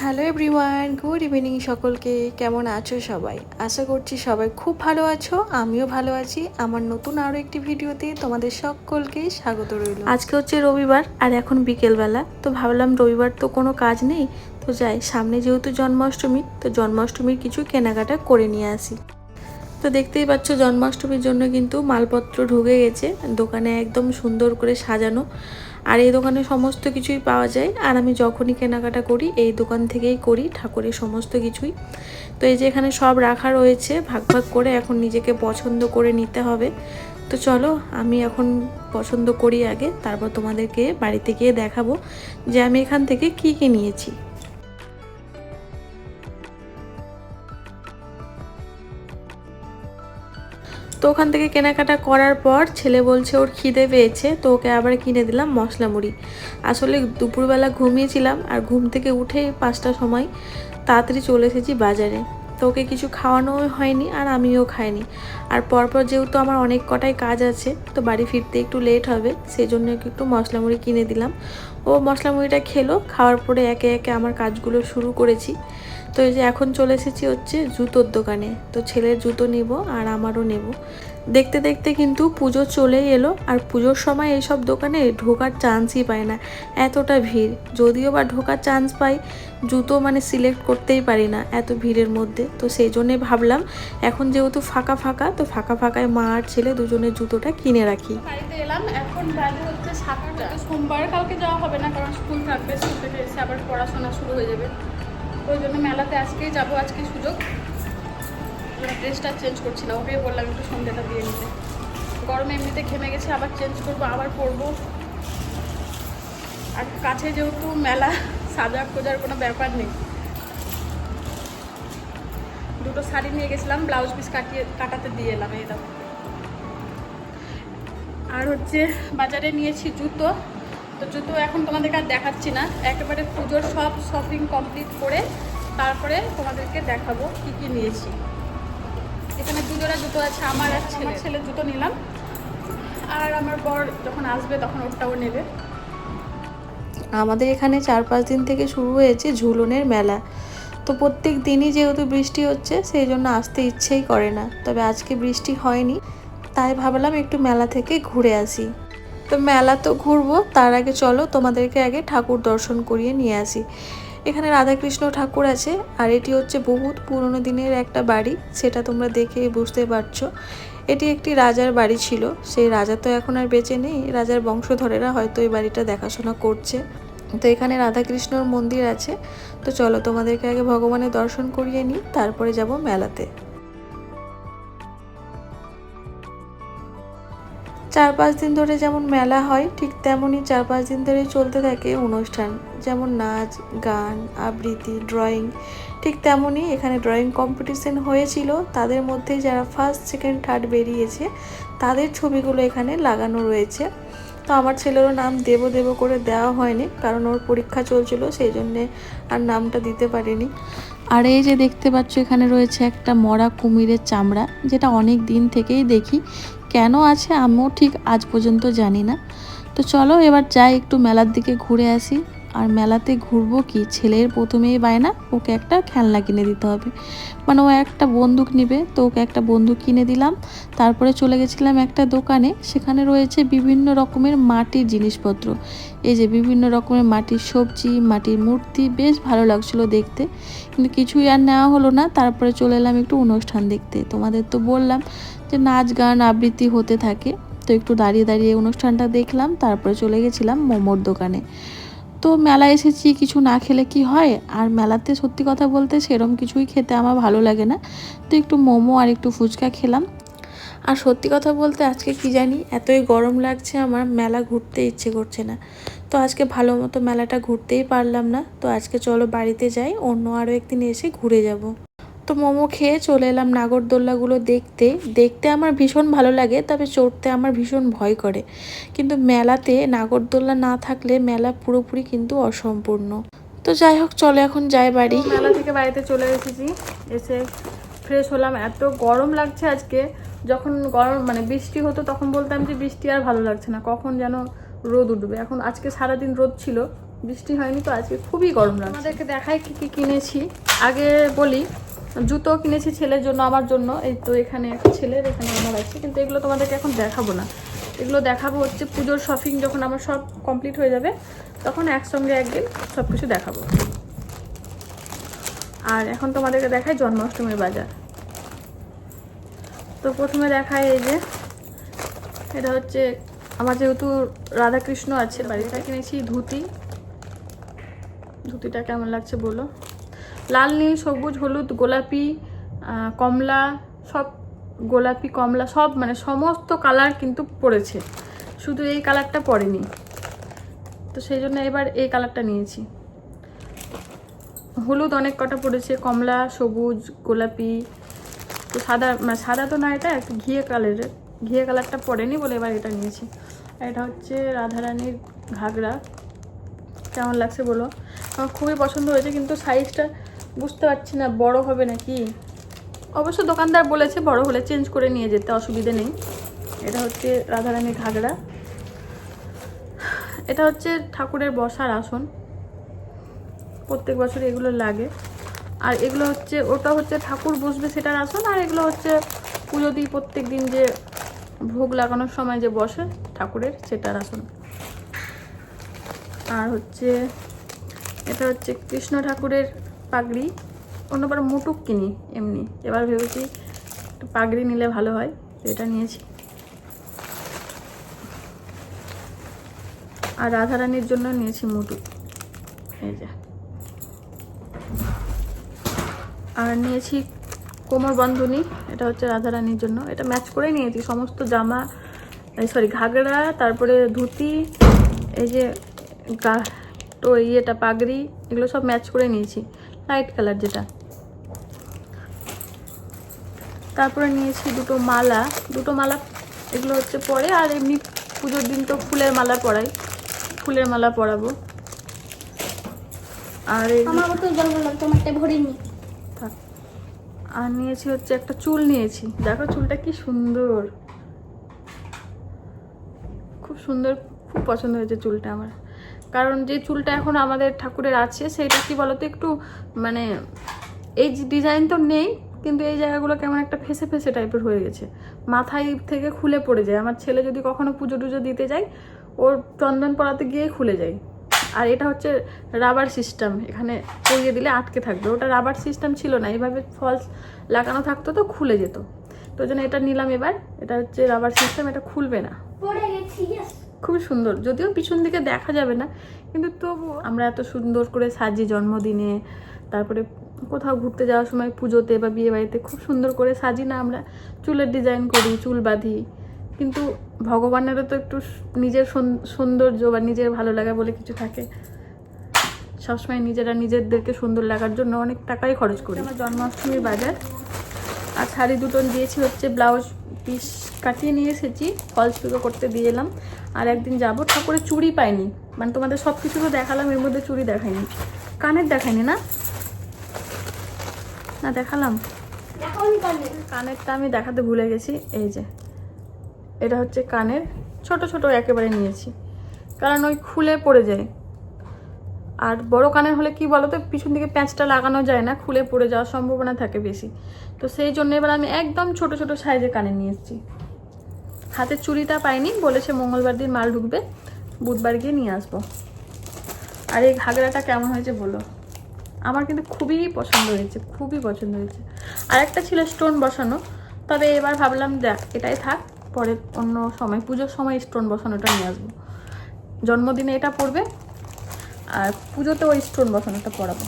Hello everyone good evening সকলকে। কেমন আছো সবাই? আশা করছি সবাই খুব ভালো আছো, আমিও ভালো আছি। আমার নতুন আরও একটি ভিডিওতে তোমাদের সকলকে স্বাগত রইল। আজকে হচ্ছে রবিবার, আর এখন বিকেলবেলা। তো ভাবলাম রবিবার তো কোনো কাজ নেই। তো যাই, সামনে যেহেতু জন্মাষ্টমী, তো জন্মাষ্টমীর কিছু কেনাকাটা করে নিয়ে আসি। তো দেখতেই পাচ্ছ, জন্মাষ্টমীর জন্য কিন্তু মালপত্র ঢুকে গেছে। দোকানে একদম সুন্দর করে সাজানো। আর এই দোকানে সমস্ত কিছুই পাওয়া যায়। আর আমি যখনই কেনাকাটা করি, এই দোকান থেকেই করি, ঠাকুরের সমস্ত কিছুই। তো এই যে এখানে সব রাখা রয়েছে, ভাগ ভাগ করে এখন নিজেকে পছন্দ করে নিতে হবে। তো চলো, আমি এখন পছন্দ করি আগে, তারপর তোমাদেরকে বাড়িতে গিয়ে দেখাবো যে আমি এখান থেকে কি কি নিয়েছি। তো ওখান থেকে কেনাকাটা করার পর ছেলে বলছে ওর খিদে পেয়েছে, তো ওকে আবার কিনে দিলাম মশলা মুড়ি। আসলে দুপুরবেলা ঘুমিয়েছিলাম আর ঘুম থেকে উঠে পাঁচটার সময় তাড়াতাড়ি চলে এসেছি বাজারে। তো ওকে কিছু খাওয়ানোও হয়নি আর আমিও খাইনি। আর পরপর যেহেতু আমার অনেক কটাই কাজ আছে, তো বাড়ি ফিরতে একটু লেট হবে সেই জন্য একটু মশলা মুড়ি কিনে দিলাম। ও মশলা মুড়িটা খেলো, খাওয়ার পরে একে একে আমার কাজগুলো শুরু করেছি। তো এই যে এখন চলে এসেছি হচ্ছে জুতোর দোকানে। তো ছেলের জুতো নেব আর আমারও নেব। দেখতে দেখতে কিন্তু পুজো চলেই এলো আর পুজোর সময় এইসব দোকানে ঢোকার চান্সই পায় না। এতটা ভিড়। যদিও বা ঢোকার চান্স পাই, জুতো মানে সিলেক্ট করতেই পারি না এত ভিড়ের মধ্যে। তো সেই জন্যে ভাবলাম, এখন যেহেতু ফাঁকা ফাঁকা, তো ফাঁকা ফাঁকায় মা আর ছেলে দুজনের জুতোটা কিনে রাখি। বাড়িতে এলাম, এখন হচ্ছে সাতটা। সোমবার কালকে যাওয়া হবে না, কারণ স্কুল থাকবে, স্কুল থেকে এসে আবার পড়াশোনা শুরু হয়ে যাবে। ওই জন্য মেলাতে আজকেই যাব, আজকে সুযোগ। ড্রেসটা চেঞ্জ করছি না ওকেই বললাম একটু সন্ধ্যেটা দিয়ে নিতে। গরমে এমনিতে ঘেমে গেছে, আবার চেঞ্জ করব, আবার পরবো। আর কাছে যেহেতু মেলা সাজা খোঁজার কোনো ব্যাপার নেই। দুটো শাড়ি নিয়ে গেছিলাম, ব্লাউজ পিস কাটিয়ে, কাটাতে দিয়ে এলাম, এই আর হচ্ছে বাজারে নিয়েছি জুতো। তো জুতো এখন তোমাদেরকে আর দেখাচ্ছি না। একেবারে পুজোর সব শপিং কমপ্লিট করে তারপরে তোমাদেরকে দেখাবো কি কি নিয়েছি। এখানে দুজোড়া জুতো আছে আমার আর ছেলে। ছেলে জুতো নিলাম। আর আমার বর যখন আসবে তখন ওরটাও নেবে। আমাদের এখানে চার পাঁচ দিন থেকে শুরু হয়েছে ঝুলনের মেলা। তো প্রত্যেক দিনই যেহেতু বৃষ্টি হচ্ছে সেই জন্য আসতে ইচ্ছেই করে না। তবে আজকে বৃষ্টি হয়নি তাই ভাবলাম একটু মেলা থেকে ঘুরে আসি। তো মেলা তো ঘুরবো, তার আগে চলো তোমাদেরকে আগে ঠাকুর দর্শন করিয়ে নিয়ে আসি। এখানে রাধাকৃষ্ণ ঠাকুর আছে, আর এটি হচ্ছে বহুত পুরনো দিনের একটা বাড়ি, সেটা তোমরা দেখে বুঝতে পারছ। এটি একটি রাজার বাড়ি ছিল, সেই রাজা তো এখন আর বেঁচে নেই, রাজার বংশধরেরা হয়তো এই বাড়িটা দেখাশোনা করছে। তো এখানে রাধাকৃষ্ণর মন্দির আছে, তো চলো তোমাদেরকে আগে ভগবানের দর্শন করিয়ে নিই, তারপরে যাব মেলাতে। চার পাঁচ দিন ধরে যেমন মেলা হয়, ঠিক তেমনই চার পাঁচ দিন ধরে চলতে থাকে অনুষ্ঠান। যেমন নাচ, গান, আবৃত্তি ড্রয়িং ঠিক তেমনই এখানে ড্রয়িং কম্পিটিশন হয়েছিল। তাদের মধ্যে যারা ফার্স্ট সেকেন্ড থার্ড বেরিয়েছে, তাদের ছবিগুলো এখানে লাগানো রয়েছে। তো আমার ছেলেরও নাম দেব দেব করে দেওয়া হয়নি, কারণ ওর পরীক্ষা চলছিল, সেই জন্যে আর নামটা দিতে পারিনি। আর এই যে দেখতে পাচ্ছ, এখানে রয়েছে একটা মরা কুমিরের চামড়া, যেটা অনেক দিন থেকেই দেখি। কেন আছে আমিও ঠিক আজ পর্যন্ত জানি না। তো চলো এবার যাই, একটু মেলার দিকে ঘুরে আসি। আর মেলাতে ঘুরবো কি? ছেলের প্রথমেই বায়না, ওকে একটা খেলনা কিনে দিতে হবে। মানে ও একটা বন্দুক নেবে, তো ওকে একটা বন্দুক কিনে দিলাম। তারপরে চলে গেছিলাম একটা দোকানে, সেখানে রয়েছে বিভিন্ন রকমের মাটির জিনিসপত্র। এই যে বিভিন্ন রকমের মাটির সবজি, মাটির মূর্তি, বেশ ভালো লাগছিল দেখতে। কিন্তু কিছুই আর নেওয়া হলো না, তারপরে চলে এলাম একটু অনুষ্ঠান দেখতে। তোমাদের তো বললাম যে নাচ গান আবৃত্তি হতে থাকে। তো একটু দাঁড়িয়ে দাঁড়িয়ে অনুষ্ঠানটা দেখলাম, তারপরে চলে গেছিলাম মোমোর দোকানে। তো মেলা এসেছি, কিছু না খেলে কি হয়? আর মেলাতে সত্যি কথা বলতে সেরম কিছুই খেতে আমার ভালো লাগে না। তো একটু মোমো আর একটু ফুচকা খেলাম। আর সত্যি কথা বলতে আজকে কি জানি, এতই গরম লাগছে আমার, মেলা ঘুরতে ইচ্ছে করছে না। তো আজকে ভালো মতো মেলাটা ঘুরতেই পারলাম না। তো আজকে চলো বাড়িতে যাই, অন্য আরও একদিন এসে ঘুরে যাব। তো মোমো খেয়ে চলে এলাম নাগরদোল্লাগুলো দেখতে। দেখতে আমার ভীষণ ভালো লাগে তবে চড়তে আমার ভীষণ ভয় করে। কিন্তু মেলাতে নাগরদোল্লা না থাকলে মেলা পুরোপুরি কিন্তু অসম্পূর্ণ। তো যাই হোক চলো এখন যাই বাড়ি। মেলা থেকে বাড়িতে চলে এসেছি। এসে ফ্রেশ হলাম। এত গরম লাগছে আজকে। যখন গরম মানে বৃষ্টি হতো তখন বলতাম যে বৃষ্টি আর ভালো লাগছে না। কখন যেন রোদ উঠবে। এখন আজকে সারাদিন রোদ ছিল। বৃষ্টি হয়নি তো আজকে খুবই গরম লাগছে। আমাদেরকে দেখায় কি কি কিনেছি। আগে বলি জুতো কিনেছি ছেলের জন্য, আমার জন্য। এই তো এখানে একটা ছেলের, এখানে আমার আছে। কিন্তু এগুলো তোমাদেরকে এখন দেখাবো না। এগুলো দেখাবো হচ্ছে পুজোর শপিং যখন আমার সব কমপ্লিট হয়ে যাবে, তখন একসঙ্গে একদিন সব কিছু দেখাবো। আর এখন তোমাদেরকে দেখায় জন্মাষ্টমীর বাজার। তো প্রথমে দেখায় এই যে, এটা হচ্ছে আমার যেহেতু রাধাকৃষ্ণ আছে, বাড়িতে কিনেছি ধুতি। ধুতিটা কেমন লাগছে বলো? লাল, নীল, সবুজ, হলুদ, গোলাপি কমলা, সব গোলাপি, কমলা, সব মানে সমস্ত কালার কিন্তু পড়েছে। শুধু এই কালারটা পড়েনি। তো সেই জন্য এবার এই কালারটা নিয়েছি। হলুদ অনেক কটা পড়েছে, কমলা, সবুজ, গোলাপি। তো সাদা মানে সাদা তো না, এটা একটু ঘিয়ে কালারের ঘিয়ে কালারটা পড়েনি বলে এবার এটা নিয়েছি। আর এটা হচ্ছে রাধারানীর ঘাগরা। কেমন লাগছে বলো? আমার খুবই পছন্দ হয়েছে, কিন্তু সাইজটা বুঝতে পারছি না, বড় হবে নাকি? অবশ্য দোকানদার বলেছে বড় হলে চেঞ্জ করে নিয়ে যেতে, অসুবিধে নেই। এটা হচ্ছে রাধারানীর ঘাগরা। এটা হচ্ছে ঠাকুরের বসার আসন। প্রত্যেক বছর এগুলো লাগে। আর এগুলো হচ্ছে, ওটা হচ্ছে ঠাকুর বসবে সেটার আসন, আর এগুলো হচ্ছে পুজো দিই প্রত্যেক দিন যে ভোগ লাগানোর সময় যে বসে ঠাকুরের সেটার আসন। আর হচ্ছে, এটা হচ্ছে কৃষ্ণ ঠাকুরের পাগড়ি অন্যবার মুটুক কিনি এমনি। এবার ভেবেছি একটু পাগড়ি নিলে ভালো হয়, তো এটা নিয়েছি। আর রাধারানীর জন্য নিয়েছি মুটুক। এই যে। আর নিয়েছি কোমর বন্ধনী এটা হচ্ছে রাধারানীর জন্য। এটা ম্যাচ করে নিয়েছি, সমস্ত জামা সরি ঘাগরা, তারপরে ধুতি, এই যে গা, তো ইয়েটা পাগড়ি, এগুলো সব ম্যাচ করে নিয়েছি। লাইট কালার যেটা। তারপরে নিয়েছি দুটো মালা। দুটো মালা এগুলো হচ্ছে পরে আর এমনি পুজোর দিন তো ফুলের মালা পরাই। ফুলের মালা পরাবো। আর আমার মতো জল বললাম তোমারটা ভরিনি আর নিয়েছি হচ্ছে একটা চুল নিয়েছি। দেখো চুলটা কি সুন্দর। খুব সুন্দর খুব পছন্দ হয়েছে চুলটা আমার। কারণ যে চুলটা এখন আমাদের ঠাকুরের আছে, সেইটা কি বলতো একটু মানে এই ডিজাইন তো নেই, কিন্তু এই জায়গাগুলো কেমন একটা ফেসে ফেসে টাইপের হয়ে গেছে। মাথায় থেকে খুলে পড়ে যায়। আমার ছেলে যদি কখনো পুজো টুজো দিতে যায়, ওর চন্দন পড়াতে গিয়ে খুলে যায়। আর এটা হচ্ছে রাবার সিস্টেম এখানে পরিয়ে দিলে আটকে থাকবে। ওটা রাবার সিস্টেম ছিল না। এইভাবে ফলস লাগানো থাকতো তো খুলে যেত। তো জন্য এটা নিলাম এবার। এটা হচ্ছে রাবার সিস্টেম এটা খুলবে না। পড়ে গেছি. খুবই সুন্দর। যদিও পিছন দিকে দেখা যাবে না, কিন্তু তবু আমরা এত সুন্দর করে সাজি জন্মদিনে, তারপরে কোথাও ঘুরতে যাওয়ার সময় পুজোতে বা বিয়ে বাড়িতে খুব সুন্দর করে সাজি না আমরা। চুলের ডিজাইন করি, চুল বাঁধি, কিন্তু ভগবানেরও তো একটু নিজের সৌন- সৌন্দর্য বা নিজের ভালো লাগা বলে কিছু থাকে। সবসময় নিজেরা নিজেদেরকে সুন্দর লাগার জন্য অনেক টাকাই খরচ করি। আমার জন্মাষ্টমীর বাজার, আর শাড়ি দুটো দিয়েছি হচ্ছে ব্লাউজ পিস কাটিয়ে নিয়ে এসেছি ফলস পিকো করতে দিয়ে এলাম। আর একদিন যাব। ঠাকুরের চুড়ি পাইনি। মানে তোমাদের সব কিছু তো দেখালাম এর মধ্যে চুড়ি দেখাইনি। কানের দেখাইনি না? না দেখালাম। কানেরটা আমি দেখাতে ভুলে গেছি। এই যে এটা হচ্ছে কানের। ছোট ছোট একেবারে নিয়েছি। কারণ ওই খুলে পড়ে যায়। আর বড় কানের হলে কি বলতো পিছন দিকে প্যাঁচটা লাগানো যায় না খুলে পড়ে যাওয়ার সম্ভাবনা থাকে বেশি। তো সেই জন্য এবার আমি একদম ছোট ছোট সাইজে কানে নিয়ে এসেছি। হাতের চুড়িটা পাইনি, বলেছে মঙ্গলবার দিন মাল ঢুকবে, বুধবার গিয়ে নিয়ে আসব। আর এই ঘাগরাটা কেমন হয়েছে বলো? আমার কিন্তু খুবই পছন্দ হয়েছে, খুবই পছন্দ হয়েছে। আর একটা ছিল স্টোন বসানো, তবে এবার ভাবলাম, দেখ, এটাই থাক, পরে অন্য সময়, পুজোর সময় স্টোন বসানোটা নিয়ে আসব। জন্মদিনে এটা পড়বে আর পুজোতে ওই স্টোন বসানোটা পরাবো,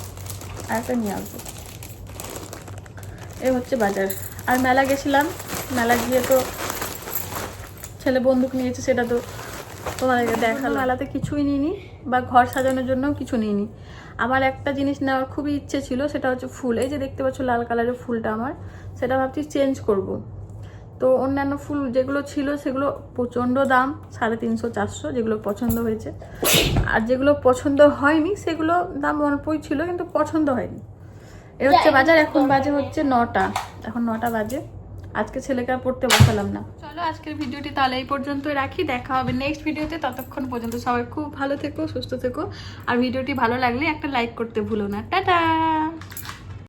আর একটা নিয়ে আসব। এই হচ্ছে বাজার। আর মেলা গেছিলাম, মেলা গিয়ে তো ছেলে বন্দুক নিয়েছে সেটা তো তোমাদেরকে দেখাল মেলাতে কিছুই নিইনি বা ঘর সাজানোর জন্যও কিছু নিইনি। আমার একটা জিনিস নেওয়ার খুবই ইচ্ছে ছিল সেটা হচ্ছে ফুল। এই যে দেখতে পাচ্ছ লাল কালারের ফুলটা আমার সেটা ভাবছি চেঞ্জ করব। তো অন্যান্য ফুল যেগুলো ছিল সেগুলো প্রচণ্ড দাম সাড়ে তিনশো চারশো যেগুলো পছন্দ হয়েছে। আর যেগুলো পছন্দ হয়নি সেগুলো দাম অল্পই ছিল কিন্তু পছন্দ হয়নি। এ হচ্ছে বাজার এখন বাজে হচ্ছে নটা। এখন নটা বাজে। আজকে ছেলেকে আর পড়তে বসালাম না। চলো আজকের ভিডিওটি তাহলে এই পর্যন্তই রাখি। দেখা হবে নেক্সট ভিডিওতে। ততক্ষণ পর্যন্ত সবাই খুব ভালো থেকো, সুস্থ থেকো। আর ভিডিওটি ভালো লাগলে একটা লাইক করতে ভুলো না। টাটা!